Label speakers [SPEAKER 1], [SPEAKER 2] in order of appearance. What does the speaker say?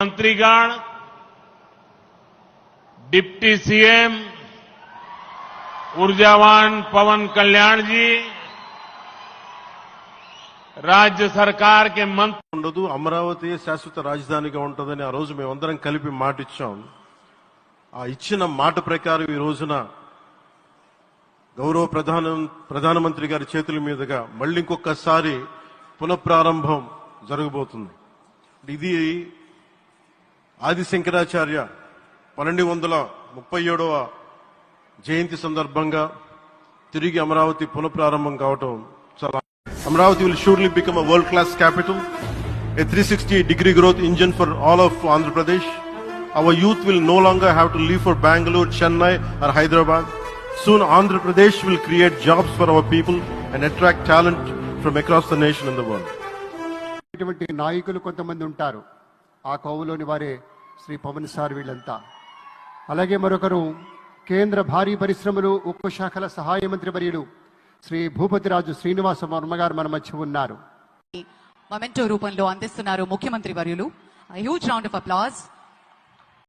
[SPEAKER 1] मंत्रीगण deputy CM ऊर्जावान पवन कल्याण जी राज्य सरकार के मंत्री
[SPEAKER 2] ఉండదు అమరావతి శాశ్వత రాజధానిగా ఉంటుందని ఆ రోజు మేమందరం కలిపి మాట ఇచ్చాం ఆ ఇచ్చిన మాట ప్రకారం ఈ రోజున గౌరవ ప్రధాన ప్రధానమంత్రి గారి చేతుల మీదుగా మళ్ళీ ఇంకొకసారి పునఃప్రారంభం జరగబోతుంది ఇది ఆది శంకరాచార్య పన్నెండు వందల ముప్పై ఏడవ జయంతి సందర్భంగా తిరిగి అమరావతి పునః ప్రారంభం కావటం చాలా Amaravati will surely become a world class capital a three sixty degree growth engine for all of Andhra Pradesh our youth will no long have to leave for Bengaluru Chennai or Hyderabad soon Andhra Pradesh will create jobs for our people and attract talent from across the nation in the world
[SPEAKER 3] నాయకులు కొంతమంది ఉంటారు. ఆ కౌలోని వారే Shri Pawan sir వీళ్ళంతా. అలాగే మరొకరు కేంద్ర భారీ పరిశ్రమలు ఉక్కు శాఖల సహాయ మంత్రి వర్యులు శ్రీ భూపతిరాజు శ్రీనివాస వర్మగారు మన మధ్య ఉన్నారు.
[SPEAKER 4] మొమెంటో రూపంలో అందిస్తున్నారు ముఖ్యమంత్రి వర్యులు. Huge round of applause